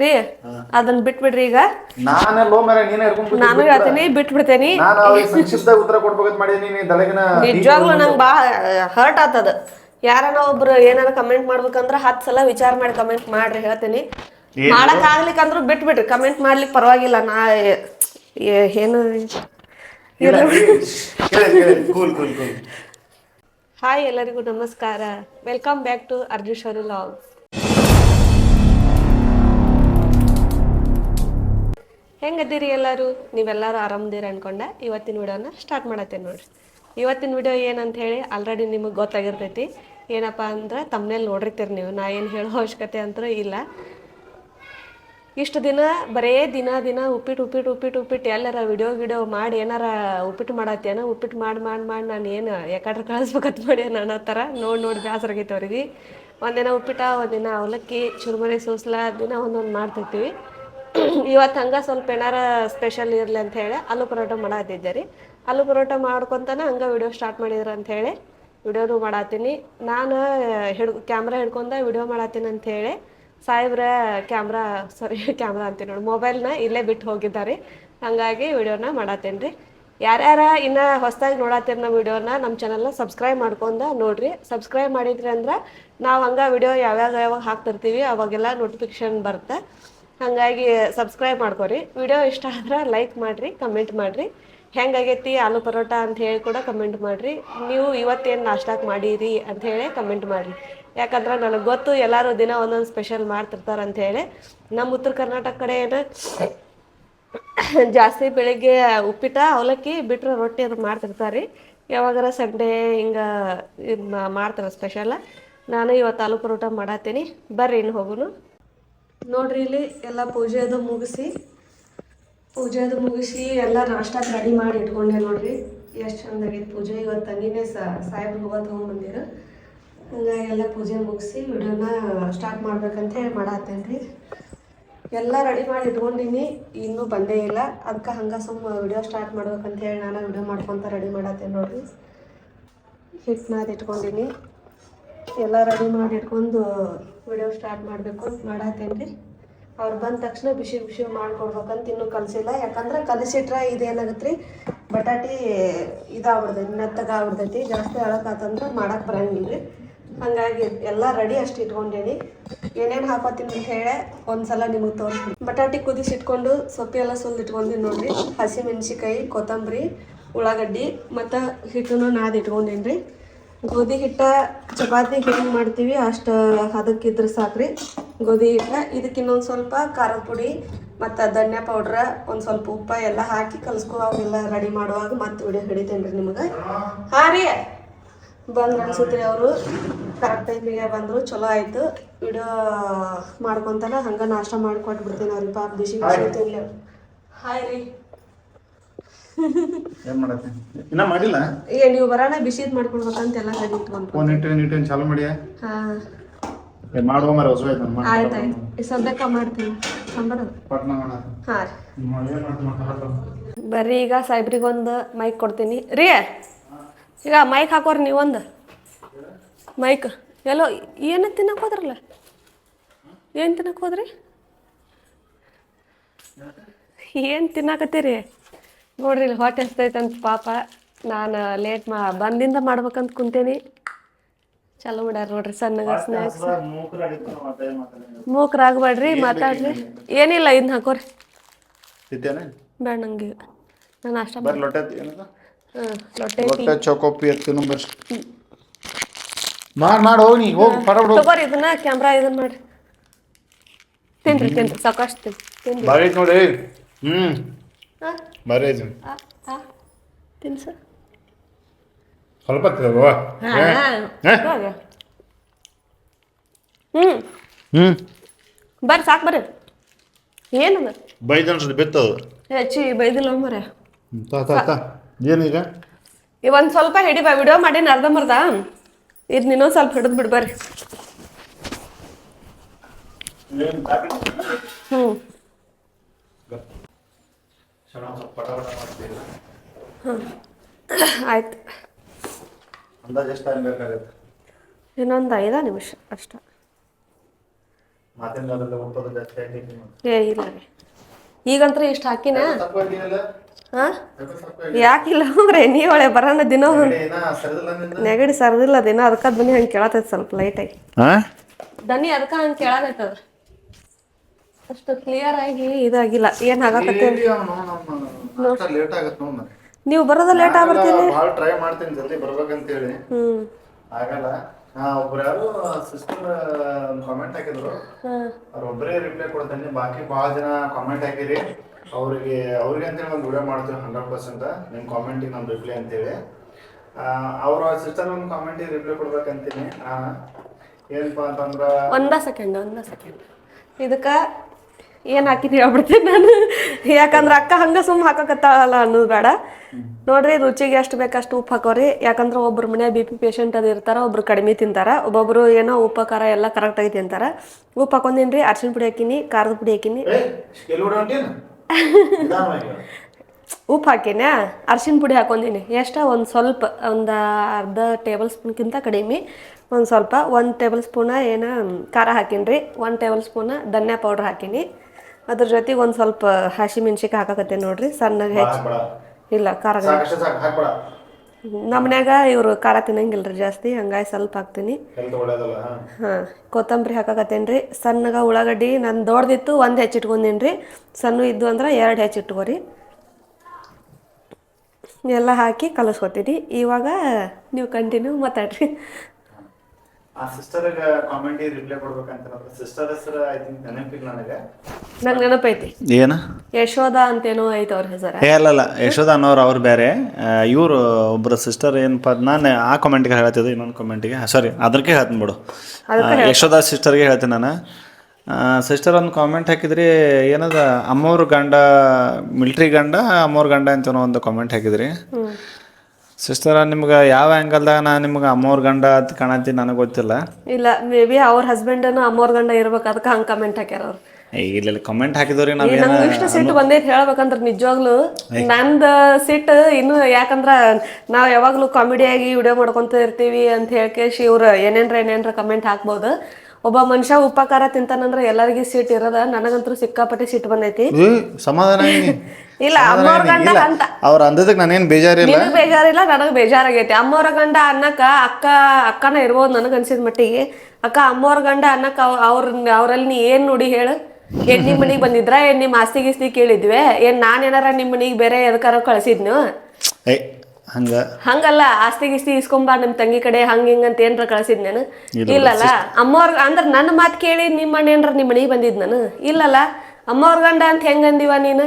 ರೀ ಅದನ್ನ ಬಿಟ್ಬಿಡ್ರಿ ಈಗ. ನಾನೇ ಲೋ ಮೇರೆ ನೀನೇ ಹಿಡ್ಕೊಂಡ್ ಕೂತಿದ್ದೆ. ನಾನು ಹೇಳ್ತೀನಿ ಬಿಟ್ಬಿಡ್ತೇನಿ. ನಾನು ಅವ್ರಿಗೆ ಸಂಕ್ಷಿಪ್ತ ಉತ್ತರ ಕೊಡ್ಬೇಕಂತ ಮಾಡೀನಿ ನೀ ದಳಗಿನ ನಿಜವಾಗ್ಲೂ ನಂಗೆ ಬಾ ಹರ್ಟ್ ಆತದ. ಯಾರನ್ನ ಒಬ್ರು ಏನಾರ ಕಮೆಂಟ್ ಮಾಡ್ಬೇಕಂದ್ರ ಹತ್ತು ಸಲ ವಿಚಾರ ಮಾಡಿ ಕಮೆಂಟ್ ಮಾಡ್ರಿ ಹೇಳ್ತೀನಿ. ಮಾಡಕ್ ಆಗ್ಲಿಕ್ಕಂದ್ರೂ ಬಿಟ್ಬಿಡ್ರಿ ಕಮೆಂಟ್ ಮಾಡ್ಲಿಕ್ಕೆ ಪರವಾಗಿಲ್ಲ. ನಾ ಏನು ಹಾಯ್ ಎಲ್ಲರಿಗೂ ನಮಸ್ಕಾರ. Welcome back to Arjun Shouri logs ಹೆಂಗದ್ದೀರಿ ಎಲ್ಲರೂ? ನೀವೆಲ್ಲರೂ ಆರಾಮದಿರಿ ಅನ್ಕೊಂಡೆ. ಇವತ್ತಿನ ವಿಡಿಯೋನ ಸ್ಟಾರ್ಟ್ ಮಾಡತ್ತೇನೆ ನೋಡ್ರಿ. ಇವತ್ತಿನ ವಿಡಿಯೋ ಏನಂತ ಹೇಳಿ ಆಲ್ರೆಡಿ ನಿಮಗೆ ಗೊತ್ತಾಗಿರ್ತೈತಿ. ಏನಪ್ಪ ಅಂದ್ರೆ ತಮ್ಮನೇಲಿ ನೋಡಿರ್ತೀರಿ ನೀವು. ನಾ ಏನು ಹೇಳೋ ಅವಶ್ಯಕತೆ ಅಂತೂ ಇಲ್ಲ. ಇಷ್ಟು ದಿನ ಬರೇ ದಿನ ದಿನ ಉಪ್ಪಿಟ್ಟು ಉಪ್ಪಿಟ್ಟು ಉಪ್ಪಿಟ್ಟು ಉಪ್ಪಿಟ್ಟು ಎಲ್ಲರ ವಿಡಿಯೋ ಗಿಡಿಯೋ ಮಾಡಿ ಏನಾರ ಉಪ್ಪಿಟ್ಟು ಮಾಡತ್ತೇನೋ ಉಪ್ಪಿಟ್ಟು ಮಾಡಿ ಮಾಡಿ ಮಾಡಿ ನಾನು ಏನು ಯಾಕಡ್ರೆ ಕಳಿಸ್ಬೇಕಂತ ಮಾಡಿ ನನ್ನ ಥರ ನೋಡಿ ನೋಡಿ ಬೇಸರಾಗೈತೆ ಅವ್ರಿಗೆ. ಒಂದಿನ ಉಪ್ಪಿಟ್ಟ, ಒಂದಿನ ಅವಲಕ್ಕಿ, ಚುರುಮುರಿ ಸೋಸ್ಲ ದಿನ ಒಂದೊಂದು ಮಾಡ್ತಿರ್ತೀವಿ. ಇವತ್ತು ಹಂಗೆ ಸ್ವಲ್ಪ ಏನಾರ ಸ್ಪೆಷಲ್ ಇರಲಿ ಅಂತ ಹೇಳಿ ಆಲೂ ಪರೋಟ ಮಾಡತ್ತಿದ್ದೆ ರೀ. ಆಲೂ ಪರೋಟ ಮಾಡ್ಕೊತಾನೆ ಹಂಗೆ ವಿಡಿಯೋ ಸ್ಟಾರ್ಟ್ ಮಾಡಿದ್ರು ಅಂತ ಹೇಳಿ ವಿಡಿಯೋನು ಮಾಡತ್ತೀನಿ ನಾನು ಹಿಡ್ ಕ್ಯಾಮ್ರಾ ಹಿಡ್ಕೊಂಡ ವಿಡಿಯೋ ಮಾಡತ್ತೀನಿ ಅಂತ ಹೇಳಿ ಸಾಹೇಬ್ರ ಕ್ಯಾಮ್ರಾ ಸಾರಿ ಕ್ಯಾಮ್ರಾ ಅಂತೀನಿ ನೋಡಿ ಮೊಬೈಲ್ನ ಇಲ್ಲೇ ಬಿಟ್ಟು ಹೋಗಿದ್ದಾರೆ ಹಾಗಾಗಿ ವಿಡಿಯೋನ ಮಾಡತ್ತೇನೆ ರೀ. ಯಾರ್ಯಾರ ಇನ್ನು ಹೊಸದಾಗಿ ನೋಡತ್ತೀರಿ ನಮ್ಮ ವಿಡಿಯೋನ ನಮ್ಮ ಚಾನಲ್ನ ಸಬ್ಸ್ಕ್ರೈಬ್ ಮಾಡ್ಕೊಂಡ ನೋಡ್ರಿ. ಸಬ್ಸ್ಕ್ರೈಬ್ ಮಾಡಿದ್ರಿ ಅಂದ್ರೆ ನಾವು ಹಂಗೆ ವಿಡಿಯೋ ಯಾವ್ಯಾವ ಯಾವಾಗ ಹಾಕ್ತಿರ್ತೀವಿ ಅವಾಗೆಲ್ಲ ನೋಟಿಫಿಕೇಶನ್ ಬರುತ್ತೆ. ಹಾಗಾಗಿ ಸಬ್ಸ್ಕ್ರೈಬ್ ಮಾಡ್ಕೊರಿ. ವಿಡಿಯೋ ಇಷ್ಟ ಆದ್ರೆ ಲೈಕ್ ಮಾಡಿರಿ ಕಮೆಂಟ್ ಮಾಡಿರಿ. ಹೆಂಗಾಗೈತಿ ಆಲೂ ಪರೋಟ ಅಂತ ಹೇಳಿ ಕೂಡ ಕಮೆಂಟ್ ಮಾಡಿರಿ. ನೀವು ಇವತ್ತೇನು ನಾಷ್ಟಾಕ್ ಮಾಡೀರಿ ಅಂತ ಹೇಳಿ ಕಮೆಂಟ್ ಮಾಡಿರಿ. ಯಾಕಂದ್ರೆ ನನಗೆ ಗೊತ್ತು ಎಲ್ಲರೂ ದಿನ ಒಂದೊಂದು ಸ್ಪೆಷಲ್ ಮಾಡ್ತಿರ್ತಾರೆ ಅಂತ ಹೇಳಿ. ನಮ್ಮ ಉತ್ತರ ಕರ್ನಾಟಕ ಕಡೆ ಏನು ಜಾಸ್ತಿ ಬೆಳಿಗ್ಗೆ ಉಪ್ಪಿಟ್ಟ, ಅವಲಕ್ಕಿ ಬಿಟ್ಟರೆ ರೊಟ್ಟಿ ಅದು ಮಾಡ್ತಿರ್ತಾರೆ. ಯಾವಾಗಾರ ಸಂಡೇ ಹಿಂಗೆ ಮಾಡ್ತಾರೆ ಸ್ಪೆಷಲ್ ನಾನು ಇವತ್ತು ಆಲೂ ಪರೋಟ ಮಾಡತ್ತೀನಿ ಬರ್ರಿ ಇನ್ನು ಹೋಗುನು. ನೋಡ್ರಿ ಇಲ್ಲಿ ಎಲ್ಲ ಪೂಜೆ ಅದು ಮುಗಿಸಿ, ಪೂಜೆ ಅದು ಮುಗಿಸಿ ಎಲ್ಲ ನಾಷ್ಟಾ ರೆಡಿ ಮಾಡಿ ಇಟ್ಕೊಂಡೆ ನೋಡ್ರಿ. ಎಷ್ಟು ಚಂದಾಗೈತೆ ಪೂಜೆ. ಇವತ್ತು ತಂಗಿನೇ ಸಾಹೇಬ್ರು ಹೋಗೋದು ತೊಗೊಂಬಂದಿರು ಹಂಗಾಗಿ ಎಲ್ಲ ಪೂಜೆ ಮುಗಿಸಿ ವಿಡಿಯೋನ ಸ್ಟಾರ್ಟ್ ಮಾಡ್ಬೇಕಂತ ಹೇಳಿ ಮಾಡತ್ತೇನೆ ರೀ. ಎಲ್ಲ ರೆಡಿ ಮಾಡಿ ಇಟ್ಕೊಂಡಿನಿ. ಇನ್ನೂ ಬಂದೇ ಇಲ್ಲ. ಅದಕ್ಕೆ ಹಂಗೆ ಸುಮ್ಮ ವಿಡಿಯೋ ಸ್ಟಾರ್ಟ್ ಮಾಡ್ಬೇಕಂತ ಹೇಳಿ ನಾನು ವಿಡಿಯೋ ಮಾಡ್ಕೊತ ರೆಡಿ ಮಾಡತ್ತೇನೆ ನೋಡ್ರಿ. ಹಿಟ್ಟನ್ನ ಅದು ಇಟ್ಕೊಂಡಿನಿ. ಎಲ್ಲ ರೆಡಿ ಮಾಡಿ ಇಟ್ಕೊಂಡು ವಿಡಿಯೋ ಸ್ಟಾರ್ಟ್ ಮಾಡಬೇಕು ಅಂತ ಅವ್ರು ಬಂದ ತಕ್ಷಣ ಬಿಸಿ ಬಿಸಿ ಮಾಡ್ಕೊಡ್ಬೇಕಂತ ಇನ್ನೂ ಕಲಿಸಿಲ್ಲ. ಯಾಕಂದ್ರೆ ಕಲಿಸಿಟ್ರೆ ಇದೇನಾಗತ್ತೆ ರೀ ಬಟಾಟಿ ಇದಾಗ್ಬಿಡ್ತೈತಿ, ಮೆತ್ತಗಾಗ್ಬಿಡ್ತೈತಿ, ಜಾಸ್ತಿ ಅಳಕಾತಂದ್ರೆ ಮಾಡಕ್ಕೆ ಬರಂಗಿಲ್ಲ ರೀ ಹಂಗಾಗಿ ಎಲ್ಲ ರೆಡಿ ಅಷ್ಟು ಇಟ್ಕೊಂಡೇನಿ. ಏನೇನು ಹಾಕೋತೀನಿ ಅಂತ ಹೇಳಿ ಒಂದ್ಸಲ ನಿಮಗೆ ತೋರಿಸ್ತೀನಿ. ಬಟಾಟಿ ಕುದಿಸಿಟ್ಕೊಂಡು ಸೊಪ್ಪೆಲ್ಲ ಸುಲ್ದು ಇಟ್ಕೊಂಡಿನಿ ನೋಡಿರಿ. ಹಸಿಮೆಣ್ಸಿಕಾಯಿ ಕೊತ್ತಂಬರಿ, ಉಳ್ಳಾಗಡ್ಡಿ ಮತ್ತು ಹಿಟ್ಟನ್ನು ನಾದಿ ಇಟ್ಕೊಂಡೀನಿ ರೀ ಗೋಧಿ ಹಿಟ್ಟ ಚಪಾತಿ ಹೆಂಗೆ ಮಾಡ್ತೀವಿ ಅಷ್ಟು ಹದಕ್ಕಿದ್ರೆ ಸಾಕ್ರಿ. ಗೋಧಿ ಹಿಟ್ಟ ಇದಕ್ಕೆ ಇನ್ನೊಂದು ಸ್ವಲ್ಪ ಖಾರದ ಪುಡಿ ಮತ್ತು ಧನ್ಯ ಪೌಡ್ರ ಒಂದು ಸ್ವಲ್ಪ ಉಪ್ಪು ಎಲ್ಲ ಹಾಕಿ ಕಲಿಸ್ಕೋವಾಗೆಲ್ಲ ರೆಡಿ ಮಾಡುವಾಗ ಮತ್ತೆ ವಿಡಿಯೋ ಹಿಡಿತೇನೆ ರೀ ನಿಮಗೆ. ಹಾಂ ರೀ ಬಂದ್ರೆ ಅನ್ಸುತ್ತೆ ರೀ ಅವರು ಕರೆಕ್ಟ್ ಟೈಮಿಗೆ ಬಂದರು ಚಲೋ ಆಯಿತು. ವಿಡಿಯೋ ಮಾಡ್ಕೊತಾನೆ ಹಂಗೆ ನಾಷ್ಟ ಮಾಡಿಕೊಟ್ಟು ಬಿಡ್ತೀನಿ ಅವ್ರಿಗೆ. ಪಾಪ ಬಿಸಿ ಬಿಸಿ ತಿನ್ಲಿ ಹಾಯ್ ರೀ. ಏನ್ ಮಾಡತ್ತೆ? ಇನ್ನ ಮಾಡಿಲ್ಲ? ಏ ನೀವು ಬರೋಣ ಬಿಸಿದ್ ಮಾಡ್ಕೊಡ್ಬೇಕಂತ ಎಲ್ಲ ರೆಡಿ ಇಟ್ಕೊಂಡು ಫೋನ್ ಇಟ್ಟು ಇಟ್ಟು ಚಾಲು ಮಾಡಿಯ? ಹಾಂ. ಏ, ಮಾಡುವ ಮರ ಹೊಸ ಆಯ್ತು ನಾನು ಆಯ್ತು ಆಯ್ತು. ಈ ಸದ್ಯಕ್ಕೆ ಮಾಡ್ತೀನಿ. ಸಂಬರ. ಪಟ್ನ ಮಾಡ. ಹಾಂ ರೀ. ಬರ್ರಿ ಈಗ ಸಾಹೇಬ್ರಿಗೊಂದು ಮೈಕ್ ಕೊಡ್ತೀನಿ. ರೀ ಈಗ ಮೈಕ್ ಹಾಕೋರಿ ನೀವೊಂದು ಮೈಕ್ ಎಲ್ಲೋ ಏನು ತಿನ್ನಕ್ಕೆ ಹೋದ್ರಲ್ಲ? ಏನು ತಿನ್ನಕ್ಕೆ ಹೋದ್ರಿ? ಏನು ತಿನ್ನಕತ್ತೀರಿ? ನೋಡ್ರಿ ಇಲ್ಲಿ ಹೊಟ್ಟೆ ಅಂತ ಪಾಪ. ನಾನು ಲೇಟ್ ಮಾ ಬಂದಿಂದ ಮಾಡ್ಬೇಕಂತ ಕುಂತೇನಿ. ಚಲೋ ಮಾಡ್ಯಾರ ನೋಡ್ರಿ ಸಣ್ಣಗ ಸ್ನಾಕ್ಸ್ ಮೂಕ್ರಾಗ್ಬೇಡ್ರಿ ಮಾತಾಡ್ರಿ. ಏನಿಲ್ಲ ಇದನ್ನ ಹಾಕೋರಿ. ಬೇಡ ನಂಗೆ. ನಾನು ಅಷ್ಟ ಲೊಟ್ಟೆ ಚೌಕೋಪಿ ಎತ್ತಿನ ಮಾಡ್ ಮಾಡ್ ಹೋಗಿ ನೀ ಹೋಗಿ. ಪಟ ಬಿಡು ತಗೋರಿ ಇದನ್ನ ಕ್ಯಾಮ್ರಾ ಇದನ್ನ ಮಾಡ್ರಿ. ತಿನ್ರಿ ತಿನ್ರಿ ಸಾಕಷ್ಟು ತಿನ್ ತಿನ್ರಿ. ಬಾರಿ ನೋಡಿ ಹ್ಮ್. ಹಾಂ ತಿನ್ಸ. ಸ್ವಲ್ಪ? ಹ್ಞೂ ಹ್ಮ್. ಬರ್ರಿ ಸಾಕು ಬರ್ರಿ. ಏನು ಬೈದ ಅನ್ಸದ್ ಬಿತ್ತದು ಹೆಚ್ಚಿ ಬೈದಿಲ್ಲ ಮರೆ ಏನೀಗ ಈ ಒಂದು ಸ್ವಲ್ಪ ಹಿಡಿ ಬಾ ವಿಡಿಯೋ ಮಾಡೀನಿ ಅರ್ಧಂಬರ್ಧ ಇದು ಇನ್ನೊಂದು ಸ್ವಲ್ಪ ಹಿಡಿದು ಬಿಡು ಬರ್ರಿ. ಹ್ಞೂ ಹಾಂ ಆಯ್ತು. ಅಂದಾಜ್ ಎಷ್ಟು ಟೈಮ್ ಬೇಕಾಗುತ್ತೆ? ಇನ್ನೊಂದು ಐದು ನಿಮಿಷ ಅಷ್ಟ. ಏ ಇಲ್ಲ ರೀ. ಈಗಂತ್ರ ಇಷ್ಟು ಹಾಕಿನ? ಹಾಂ? ಯಾಕಿಲ್ಲ ಅಂದ್ರೆ ಹೊಳೆ ಬರೋಣ ದಿನ ನೆಗಡಿ ಸರದಿಲ್ಲ ದಿನ ಅದಕ್ಕೆ ಬನ್ನಿ ಹಂಗೆ ಕೇಳತೈತೆ ಸ್ವಲ್ಪ ಲೈಟಾಗಿ ಬನ್ನಿ ದನಿ ಅದಕ್ಕೆ ಹಂಗೆ ಕೇಳತೈತದ ಅಷ್ಟು ಕ್ಲಿಯರ್ ಆಗಿ ಇದಾಗಿಲ್ಲ. ಏನ್ ಆಗಾಕತ್ತೆ ಲೇಟ್ ಆಗತ್ತೆ ನೋಡ್ ನೀವು ಬರೋದ ಲೇಟ್ ಆಗ್ಬಿಡ್ತೀನಿ? ಭಾಳ ಟ್ರೈ ಮಾಡ್ತೀನಿ ಜಲ್ದಿ ಬರ್ಬೇಕಂತ ಹೇಳಿ ಆಗಲ್ಲ. ಹಾ ಒಬ್ರು ಯಾರು ಸಿಸ್ಟರ್ ಕಾಮೆಂಟ್ ಹಾಕಿದ್ರು. ಅವ್ರ ಒಬ್ಬರೇ ರಿಪ್ಲೈ ಕೊಡ್ತೇನೆ. ಬಾಕಿ ಭಾಳ ಜನ ಕಾಮೆಂಟ್ ಹಾಕಿರಿ. ಅವ್ರಿಗೆ ಅವ್ರಿಗೆ ಅಂತೇಳಿ ಒಂದು ವಿಡಿಯೋ ಮಾಡ್ತೀವಿ ಹಂಡ್ರೆಡ್ ಪರ್ಸೆಂಟ್ ನಿಮ್ಮ ಕಾಮೆಂಟಿಗೆ ನಮ್ಮ ರಿಪ್ಲೈ ಅಂತೇಳಿ. ಅವ್ರ ಸಿಸ್ಟರ್ ಒಂದು ಕಾಮೆಂಟಿಗೆ ರಿಪ್ಲೈ ಕೊಡ್ಬೇಕಂತೀನಿ. ನಾನು ಏನಪ್ಪ ಅಂತಂದ್ರೆ ಒಂದ ಸೆಕೆಂಡ್ ಒಂದ ಸೆಕೆಂಡ್ ಇದಕ್ಕೆ ಏನು ಹಾಕಿನಿ ಹೇಳ್ಬಿಡ್ತೀನಿ ನಾನು? ಯಾಕಂದ್ರೆ ಅಕ್ಕ ಹಂಗೆ ಸುಮ್ಮ ಹಾಕಕತ್ತಾಳಲ್ಲ ಅನ್ನೋದು ಬೇಡ. ನೋಡ್ರಿ ರುಚಿಗೆ ಎಷ್ಟು ಬೇಕಷ್ಟು ಅಷ್ಟು ಉಪ್ಪು ಹಾಕೋರಿ. ಯಾಕಂದ್ರೆ ಒಬ್ರು ಮನೆ ಬಿ ಪಿ ಪೇಷಂಟ್ ಅದು ಇರ್ತಾರ ಒಬ್ರು ಕಡಿಮೆ ತಿಂತಾರ ಒಬ್ಬೊಬ್ರು ಏನೋ ಉಪ್ಪು ಖಾರ ಎಲ್ಲ ಕರೆಕ್ಟಾಗಿ ತಿಂತಾರ. ಉಪ್ಪು ಹಾಕೊಂದಿನಿ ರೀ ಅರ್ಶಿಣ ಪುಡಿ ಹಾಕಿನಿ ಖಾರದ ಪುಡಿ ಹಾಕಿನಿ. ಉಪ್ಪು ಹಾಕಿನ? ಅರ್ಶಿನ ಪುಡಿ ಹಾಕೊಂಡಿನಿ. ಎಷ್ಟ? ಒಂದು ಸ್ವಲ್ಪ ಒಂದು ಅರ್ಧ ಟೇಬಲ್ ಸ್ಪೂನ್ಗಿಂತ ಕಡಿಮೆ. ಒಂದು ಸ್ವಲ್ಪ ಒಂದು ಟೇಬಲ್ ಸ್ಪೂನ ಏನು ಖಾರ ಹಾಕೀನಿ ರೀ ಒಂದು ಟೇಬಲ್ ಸ್ಪೂನ ಧನ್ಯ ಪೌಡ್ರ್ ಹಾಕೀನಿ. ಅದ್ರ ಜೊತೆಗೆ ಒಂದು ಸ್ವಲ್ಪ ಹಸಿ ಮೆಣಸಿಕ ಹಾಕಕತ್ತೆ ನೋಡ್ರಿ. ಸಣ್ಣಗೆ ಹೆಚ್ಚು ಇಲ್ಲ ಖಾರ ನಮ್ಮ ಮನ್ಯಾಗ ಇವರು ಖಾರ ತಿನ್ನಂಗಿಲ್ಲ ರೀ ಜಾಸ್ತಿ ಹಂಗಾಗಿ ಸ್ವಲ್ಪ ಹಾಕ್ತೀನಿ. ಹಾ. ಕೊತ್ತಂಬರಿ ಹಾಕಕತ್ತೇನ್ರಿ. ಸಣ್ಣಗ ಸಣ್ಣಗೆ ಉಳ್ಳಾಗಡ್ಡಿ ನಾನು ದೊಡ್ದಿತ್ತು ಒಂದು ಹೆಚ್ ರೀ ಸಣ್ಣ ಇದ್ದು ಅಂದ್ರೆ ಎರಡು ಹೆಚ್ಚಿಟ್ಕೋರಿ ಎಲ್ಲ ಹಾಕಿ ಕಲಿಸ್ಕೊತೀನಿ ಇವಾಗ ನೀವು ಕಂಟಿನ್ಯೂ ಮಾತಾಡ್ರಿ. ಆ ಸಿಸ್ಟರ್ಗ ಕಾಮೆಂಟಿಗೆ ರಿಪ್ಲೈ ಕೊಡ್ಬೇಕಂತ ಸಿಸ್ಟರ್ ಹೆಸರು ಐ ಥಿಂಕ್ ನೆನಪಿಲ್ಲ ನನಗೆ. ನಂಗೆ ನೆನಪೈತಿ. ಏನು? ಯಶೋಧ ಅಂತೇನೋ ಐತೆ ಅವ್ರ ಹೆಸರು. ಏ ಅಲ್ಲಲ್ಲ ಯಶೋಧ ಅನ್ನೋರು ಅವ್ರು ಬೇರೆ. ಇವರು ಒಬ್ಬರು ಸಿಸ್ಟರ್ ಏನಪ್ಪ ನಾನು ಆ ಕಾಮೆಂಟ್ಗೆ ಹೇಳ್ತಿದ್ದೆ ಇನ್ನೊಂದು ಕಮೆಂಟಿಗೆ ಸಾರಿ ಅದಕ್ಕೆ ಹೇಳ್ತೀನಿ ಬಿಡು. ಯಶೋಧ ಸಿಸ್ಟರ್ಗೆ ಹೇಳ್ತೀನಿ. ನಾನು. ಸಿಸ್ಟರ್ ಒಂದು ಕಾಮೆಂಟ್ ಹಾಕಿದ್ರಿ ಏನದ ಅಮ್ಮವ್ರ ಗಂಡ ಮಿಲ್ಟ್ರಿ ಗಂಡ ಅಮ್ಮವ್ರ ಗಂಡ ಅಂತೇನೋ ಒಂದು ಕಾಮೆಂಟ್ ಹಾಕಿದ್ರಿ. ಸಿಸ್ಟರ್ ನಿಮ್ಗೆ ಯಾವ ಆ್ಯಂಗಲ್ದಾಗ ನಾನು ನಿಮ್ಗೆ ಅಮ್ಮೋರ್ ಗಂಡ ಅಂತ ಕಾಣತ್ತಿ ನನಗೆ ಗೊತ್ತಿಲ್ಲ. ಇಲ್ಲ ಮೇ ಬಿ ಅವ್ರ ಹಸ್ಬೆಂಡನು ಅಮ್ಮೋರ್ ಗಂಡ ಇರ್ಬೇಕು ಅದಕ್ಕೆ ಹಂಗೆ ಕಮೆಂಟ್ ಹಾಕ್ಯಾರ ಅವ್ರು. ಇಲ್ಲ ಕಮೆಂಟ್ ಹಾಕಿದವ್ರಿ ನಾವು ಈ ನಂಗೆ ಇಷ್ಟು ಸಿಟ್ಟು ಬಂದೈತೆ ಹೇಳ್ಬೇಕಂದ್ರೆ ನಿಜವಾಗ್ಲೂ ನಂದು ಸಿಟ್ಟು ಇನ್ನು ಯಾಕಂದ್ರೆ ನಾವು ಯಾವಾಗಲೂ ಕಾಮಿಡಿಯಾಗಿ ವಿಡಿಯೋ ಮಾಡ್ಕೊಂತ ಇರ್ತೀವಿ ಅಂತ ಹೇಳ್ಕೇಶಿ ಇವ್ರು ಏನೇನ್ರ ಏನೇನ್ರ ಕಮೆಂಟ್ ಹಾಕ್ಬೋದು. ಒಬ್ಬ ಮನುಷ್ಯ ಉಪಕಾರ ತಿಂತಾನಂದ್ರ ಎಲ್ಲರಿಗೂ ಸೀಟ್ ಇರದ ನನಗಂತೂ ಸಿಕ್ಕಾಪಟ್ಟೆ ಸೀಟ್ ಬಂದೈತಿ. ಸಮಾಧಾನ. ಇಲ್ಲ ಅಮ್ಮವ್ರ ಗಂಡ ಅಂತ. ಅವ್ರ ಅಂದದಕ್ಕೆ ನಾನೇನು ಬೇಜಾರಿಲ್ಲ? ನಿನಗ್ ಬೇಜಾರಿಲ್ಲ ನನಗ್ ಬೇಜಾರಾಗೈತಿ. ಅಮ್ಮವ್ರ ಗಂಡ ಅನ್ನಕ ಅಕ್ಕ ಅಕ್ಕನ ಇರ್ಬೋದು ನನಗ್ ಅನ್ಸಿದ ಮಟ್ಟಿಗೆ. ಅಕ್ಕ ಅಮ್ಮವ್ರ ಗಂಡ ಅನ್ನಕ್ಕ ಅವ್- ಅವ್ರ ಅವ್ರಲ್ಲಿ ನೀ ಏನ್ ನೋಡಿ ಹೇಳು? ಏನ್ ನಿಮ್ ಮನಿಗ್ ಬಂದಿದ್ರ? ಏನ್ ನಿಮ್ ಆಸ್ತಿ ಗಿಸ್ತಿ ಕೇಳಿದ್ವಿ? ಏನ್ ನಾನ್ ಏನಾರ ನಿಮ್ ಮನಿಗ್ ಬೇರೆ ಎದಕ್ಕಾರ ಕಳ್ಸಿದ್ನು? ಹಂಗ. ಹಂಗಲ್ಲ ಆಸ್ತಿ ಗಿಸ್ತಿ ಇಸ್ಕೊಂಬಾ ನಿಮ್ ತಂಗಿ ಕಡೆ ಹಂಗ ಹಿಂಗ ಅಂತ ಏನ್ರ ಕಳ್ಸಿದ್ ನಾನು. ಇಲ್ಲಲ್ಲ ಅಮ್ಮವ್ರ ಅಂದ್ರ ನನ್ನ ಮಾತ್ ಕೇಳಿ ನಿಮ್ಮ ಅಣ್ಣ ಏನ್ರ ನಿಮ್ ಮನಿಗ್ ಬಂದಿದ್ ನಾನು. ಇಲ್ಲಲ್ಲ ಅಮ್ಮವ್ರ ಗಂಡ ಅಂತ ಹೆಂಗ ಅಂದಿವ ನೀನು?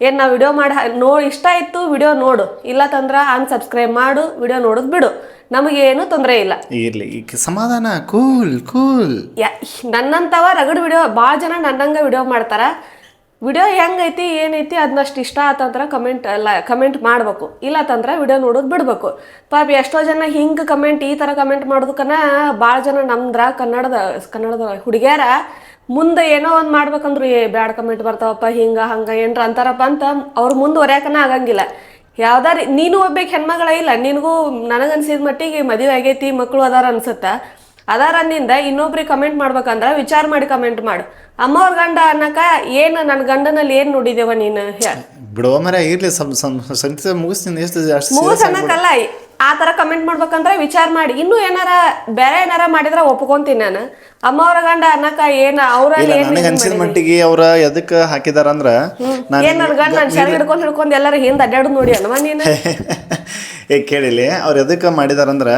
ಏನ್ ನಾ ವಿಡಿಯೋ ಮಾಡಿ ನೋ ಇಷ್ಟ ಇತ್ತು ವಿಡಿಯೋ ನೋಡು. ಇಲ್ಲ ತಂದ್ರ ಅನ್ಸಬ್ಸ್ಕ್ರೈಬ್ ಮಾಡು ವಿಡಿಯೋ ನೋಡೋದ್ ಬಿಡು. ನಮಗೇನು ತೊಂದರೆ ಇಲ್ಲ. ಇರ್ಲಿ ಈಗ ಸಮಾಧಾನ ಕೂಲ್ ಕೂಲ್. ಯಾ ನನ್ನಂತವ ರಗಡ್ ವಿಡಿಯೋ ಭಾಳ ಜನ ನನ್ನಂಗ ವಿಡಿಯೋ ಮಾಡ್ತಾರ. ವಿಡಿಯೋ ಹೆಂಗೈತಿ, ಏನೈತಿ ಅದನ್ನಷ್ಟು ಇಷ್ಟ ಆತಂದ್ರೆ ಕಮೆಂಟ್ ಅಲ್ಲ ಕಮೆಂಟ್ ಮಾಡಬೇಕು. ಇಲ್ಲ ತಂದ್ರೆ ವಿಡಿಯೋ ನೋಡೋದು ಬಿಡಬೇಕು. ಪಾಪ ಎಷ್ಟೋ ಜನ ಹಿಂಗೆ ಕಮೆಂಟ್ ಈ ಥರ ಕಮೆಂಟ್ ಮಾಡೋದಕ್ಕನ ಭಾಳ ಜನ ನಮ್ದ್ರ ಕನ್ನಡದ ಕನ್ನಡದ ಹುಡುಗಿಯರ ಮುಂದೆ ಏನೋ ಒಂದು ಮಾಡ್ಬೇಕಂದ್ರು, ಏ ಬ್ಯಾಡ್ ಕಮೆಂಟ್ ಬರ್ತಾವಪ್ಪ, ಹಿಂಗೆ, ಹಂಗೆ, ಏನರ ಅಂತಾರಪ್ಪ ಅಂತ ಅವ್ರು ಮುಂದುವರ್ಯಾಕನ ಆಗಂಗಿಲ್ಲ. ಯಾವ್ದಾರು ನೀನು ಒಬ್ಬಕ್ಕೆ ಹೆಣ್ಮಗಳ ಇಲ್ಲ, ನಿನಗೂ ನನಗನ್ಸಿದ ಮಟ್ಟಿಗೆ ಮದುವೆ ಆಗೈತಿ ಮಕ್ಕಳು ಅದಾರ ಅನ್ಸುತ್ತ. ಅದಾರ ಅಂದಿಂದ ಇನ್ನೊಬ್ರಿಗೆ ಕಮೆಂಟ್ ಮಾಡ್ಬೇಕಂದ್ರ ವಿಚಾರ ಮಾಡಿ ಕಮೆಂಟ್ ಮಾಡು. ಅಮ್ಮವ್ರ ಗಂಡ ಅನ್ನಕ ಏನು ನನ್ನ ಗಂಡನಲ್ಲಿ ಏನು ನೋಡಿದೇವ ನೀನು. ಬಿಡುವ ಮರ ಇರ್ಲಿ ಸಂತೆ ಮುಗಿಸ್ತೀನಿ ಎಷ್ಟು ಆ ಥರ ಕಮೆಂಟ್ ಮಾಡ್ಬೇಕಂದ್ರೆ ವಿಚಾರ ಮಾಡಿ. ಇನ್ನು ಏನಾರ ಬೇರೆ ಏನಾರ ಮಾಡಿದ್ರೆ ಒಪ್ಕೊಂತೀನಿ ನಾನು. ಅಮ್ಮವ್ರ ಗಂಡ ಅನ್ನಕ ಏನ ಅವ್ರ ನನಗೆ ಅನ್ಸಿದ ಮಟ್ಟಿಗೆ ಅವ್ರ ಎದಕ್ಕೆ ಹಾಕಿದಾರ ಅಂದ್ರ ಏನ್ ನನ್ ಗಂಡ ನನ್ ಹಿಡ್ಕೊಂಡ್ ಹಿಡ್ಕೊಂಡ್ ಎಲ್ಲಾರ ಹಿಂದ್ ಅಡ್ಡಾಡು ನೋಡಿ ಅಲ್ವಾ ನೀನು? ಏ ಕೇಳಿಲಿ ಅವ್ರು ಎದಕ್ಕೆ ಮಾಡಿದಾರಂದ್ರ